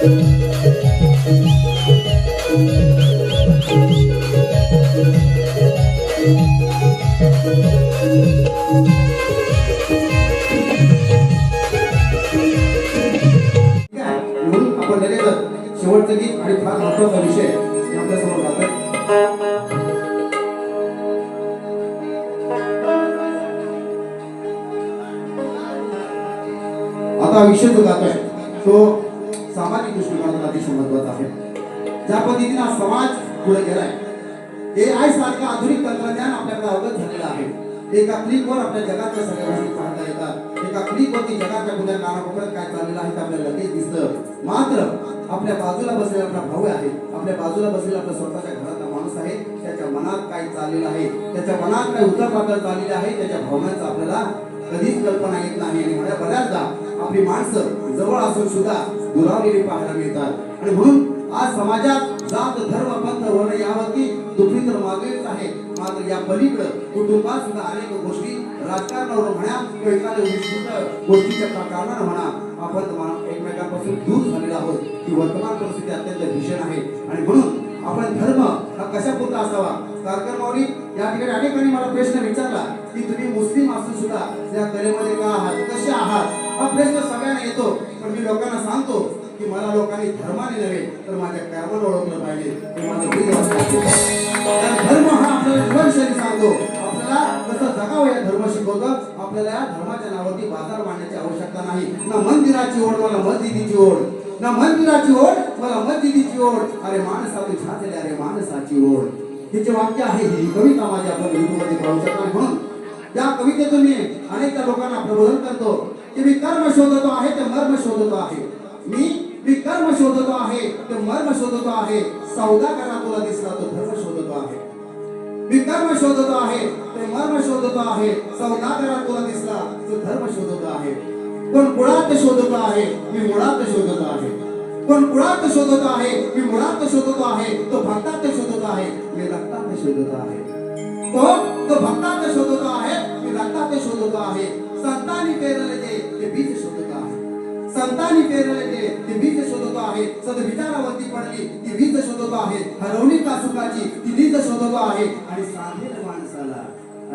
शेवटचं गीत आणि फार महत्त्वाचा विषय आपल्यासमोर आता विषय जो जातोय तो समाजाला अतिशय महत्त्वाचा आहे. ज्या पद्धतीने हा समाज पुढे गेलाय ए आय सारखं आधुनिक तंत्रज्ञान आपल्याकडे अवगत झालेलं आहे. एका क्लिकवर आपल्या जगातल्या सगळ्या गोष्टी पाहता येतात. एका क्लिकवरती जगाच्या कुठल्या कानाकोपऱ्यात काय चाललेलं आहे ते आपल्याला लगेच दिसतं. मात्र आपल्या बाजूला बसलेला आपला भाऊ आहे आपल्या बाजूला बसलेला आपल्या स्वतःच्या घरातला माणूस आहे त्याच्या मनात काय चाललेलं आहे त्याच्या मनात काय उतर पातळ चाललेले आहे त्याच्या भावनांचा आपल्याला कधीच कल्पना येत नाही. आणि म्हणा बऱ्याचदा आपली माणसं जवळ असून सुद्धा दुरावलेली पाहायला मिळतात. आणि म्हणून आज समाजात जात धर्म पंथ वर्ण यावरती दुखी तर मागेच आहे. मात्र या पलीकडं कुटुंबात सुद्धा अनेक गोष्टी राजकारणावर म्हणा किंवा एखाद्या गोष्टीच्या कारणानं म्हणा आपण एकमेकांपासून दूर झालेलो आहोत. ही वर्तमान परिस्थिती अत्यंत भीषण आहे. आणि म्हणून आपण धर्म हा कशा पुरता असावा? कारकर्मावरी या ठिकाणी अनेकांनी मला प्रश्न विचारला की तुम्ही मुस्लिम असून सुद्धा या कलेमध्ये का आहात? कसे आहात? हा प्रश्न सगळ्यांना येतो. पण मी लोकांना सांगतो की मला लोकांनी धर्माने नव्हे तर माझ्या कर्माने ओळखलं पाहिजे. धर्म हा आपल्याला जीवनशैली सांगतो. आपल्याला कसं जगावं या धर्म शिकवतो? आपल्याला या धर्माच्या नावावरती बाजार मांडण्याची आवश्यकता नाही. ना मंदिराची ओढ मला मस्जिदीची ओढ. ना मंदिराची ओढ मला मस्जिदीची ओढ. अरे माणसाची झालेले अरे माणसाची ओढ. हे जे वाक्य आहे ही कविता माझी आपण हिंदूमध्ये पाहू शकता. म्हणून या कवितेतून मी अनेक लोकांना प्रबोधन करतो. मी कर्म शोधतो आहे ते मर्म शोधतो आहे मी मी कर्म शोधतो आहे ते मर्म शोधतो आहे सौदा करा तुला दिसला तो धर्म शोधतो आहे मी कर्म शोधतो आहे ते मर्म शोधतो आहे सौदा करा तुला दिसला तो धर्म शोधतो आहे कोण कुळात शोधतो आहे मी मुळात शोधतो आहे कोण शोधतो आहे मी मुळात शोधतो आहे तो भक्तात शोधतो आहे मी रक्तात शोधतो आहे तो तो भक्तात शोधतो आहे मी रक्तात शोधतो आहे संतांनी पेरले जे ते बीज शोधत आहे. संतांनी पेरलेले ते बीज शोधतो आहे सद विचारावरती पडली ती बीज शोधतो आहे. हरवली का सुखाची ती बीज शोधतो आहे. आणि साधेल माणसाला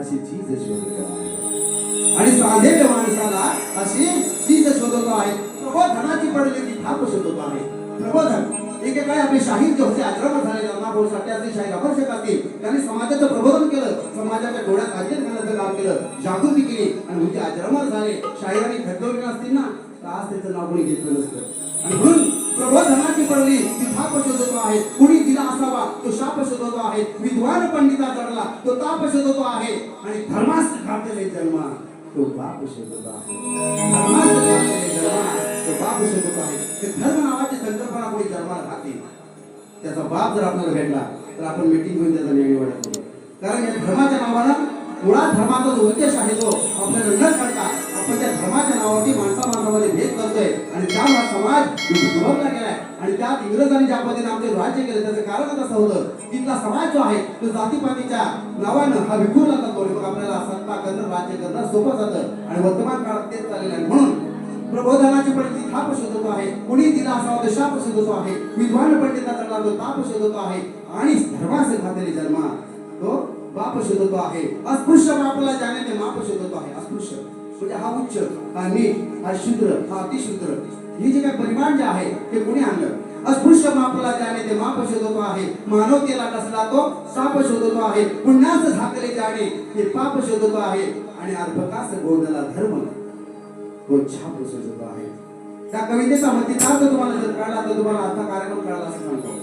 अशी चीज शोधतो आहे. आणि साधेल माणसाला अशी चीज शोधतो आहे. प्रबोधनाची पडली ती थाप शोधतो आहे. प्रबोधन एकेकाळी आपले शाहीर जे होते आश्रमात झाले त्यांना भाऊ साठे शाहीर आवश्यक असतील त्यांनी समाजाचं प्रबोधन केलं समाजाच्या डोळ्यात अजय घालण्याचं काम केलं जागृती केली आणि म्हणजे आश्रमात झाले. शाहिरांनी खतवले असतील ना तर आज त्याचं नाव कोणी घेतलं नसतं. आणि म्हणून प्रबोधनाची पडली ती थाप शोधतो आहे. कुणी दिला असावा तो शाप शोधतो आहे. विद्वान पंडिता जडला तो ताप शोधतो आहे. आणि धर्मास घातले जन्मा. तो बाप शोधतो आहे. तो बाप शोधतो आहे. ते धर्म नावाची संकल्पना कोणी धर्माला राहते त्याचा बाप जर आपल्याला भेटला तर आपण मिटिंग घेऊन त्याचा निर्णय निवडत नाही कारण या धर्माच्या नावानं मुळात धर्माचा जो उद्देश आहे तो आपल्याला न करता आपण त्या धर्माच्या नावावरती माणसा समाजामध्ये भेद करतोय आणि त्यामुळे समाज दुभरला गेलाय. आणि त्यात इंग्रजांनी ज्या पद्धतीने आमचे राज्य केलं त्याचं कारणच असं होतं तिथला समाज जो आहे तो जातीपातीच्या नावानं हा विखुरला जातो. आणि मग आपल्याला सत्ता करणं राज्य करणं सोपं जातं. आणि वर्तमान काळात तेच चाललेलं आहे. म्हणून प्रबोधनाची पंडित हा प्रशोधतो आहे. कुणी दिला असावा तो प्रशोधतो आहे. विद्वान पंडिताचा तो ता प्रशोधतो आहे. आणि धर्मास घातलेली जन्मा तो बाप शोधतो आहे. अस्पृश्य बापला जाण्याने माप शोधतो आहे. अस्पृश्य. म्हणजे हा उच्च हा नीच हा शूद्र हा अतिशूद्र. हे जे काही परिमाण जे आहे ते कोणी आणलं? अस्पृश्य मापला जाणे ते माप शोधतो आहे. मानवतेला कसला तो? साप शोधतो आहे पुण्यास झाकले जाणे ते पाप शोधतो आहे. आणि अर्भकास गोंधला धर्म तो छाप शोधतो आहे. त्या कवितेचा मतीचा अर्थ तुम्हाला जर कळला तर तुम्हाला आता कार्यक्रम कळला असं सांगतो.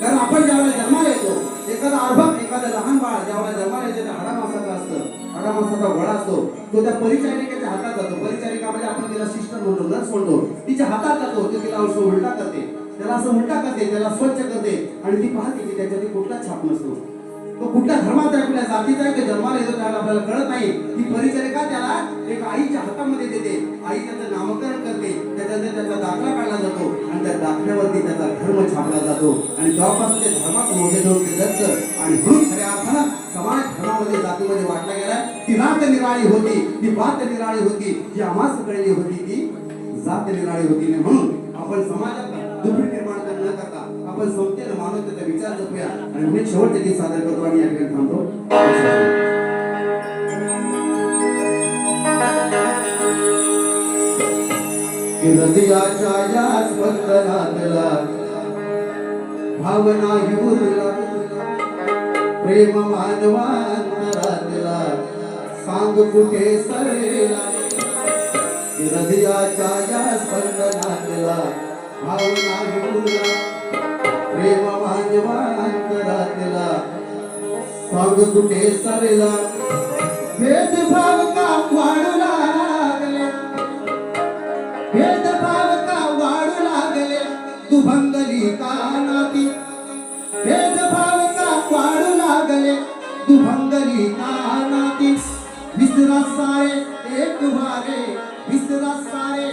कारण आपण ज्यावेळेला जन्माला येतो एखादा अर्भक एखादा लहान बाळ ज्यावेळेला जन्माला येते त्या हाडामासाचा असतं. हाडामासाचा वडा असतो तो त्या परिचारिकेच्या हातात जातो. परिचारिका म्हणजे आपण तिला सिस्टर म्हणतो नर्स म्हणतो. तिच्या हातात जातो ते तिला असं उलटा करते. त्याला असं उलटा करते त्याला स्वच्छ करते आणि ती पाहते की त्याच्यात कुठला छाप नसतो. तो कुठल्या धर्माचा आहे, कुठल्या जातीचा आहे जन्माला येतो त्याला आपल्याला कळत नाही. ती परिचारिका त्याला एक आईच्या हातामध्ये देते. आई त्याचं नामकरण पद्धतीने त्याचा दाखला काढला जातो आणि त्या दाखल्यावरती त्याचा धर्म छापला जातो. आणि तेव्हापासून ते धर्मात मोठे दोन दत्त आणि म्हणून खऱ्या अर्थानं समाज धर्मामध्ये जातीमध्ये वाटला गेला ती नात निराळी होती ती बात निराळी होती जी आम्हाला कळली होती ती जात निराळी होती. म्हणून आपण समाजात दुःख निर्माण न करता आपण संस्थेला मानवतेचा विचार जपूया. आणि मी शेवटचे ते सादर करतो आणि या ठिकाणी थांबतो. हृदयाच्या या स्पंदनातला भावना उरला. प्रेम मानवांतरातला सांग कुठे सरेला. हृदयाच्या या स्पंदनातला भावना उरला. प्रेम मानवांतरातला सांग कुठे सरेला. तानाती सारे एक वारे विसरा सारे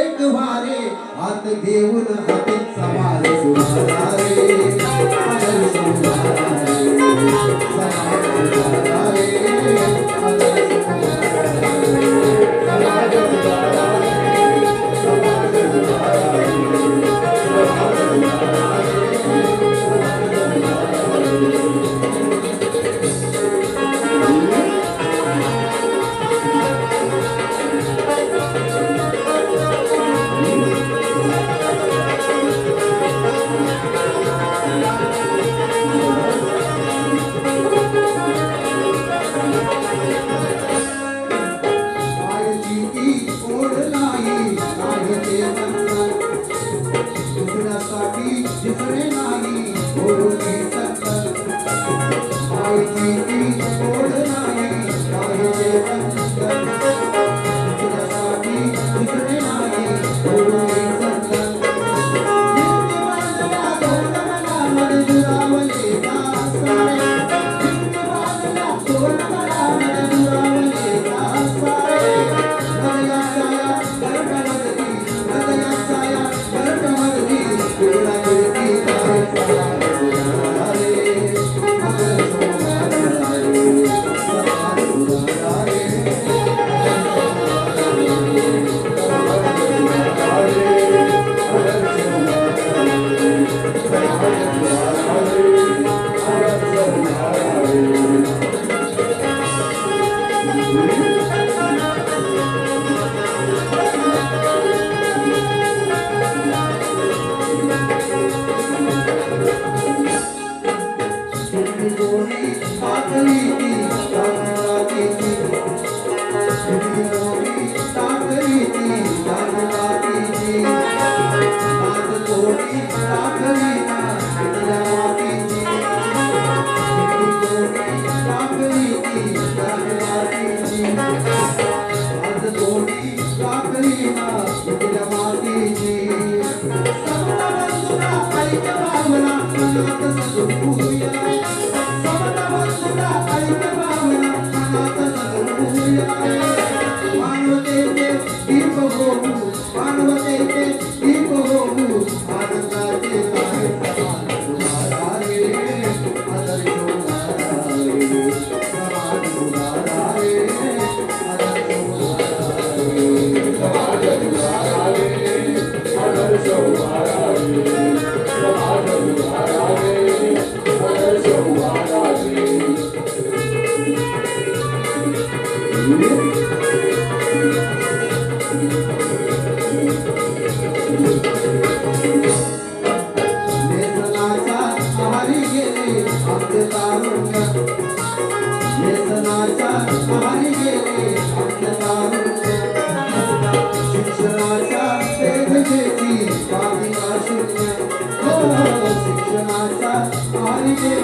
एक वारे। हात घेऊन हाती समारे सुधारे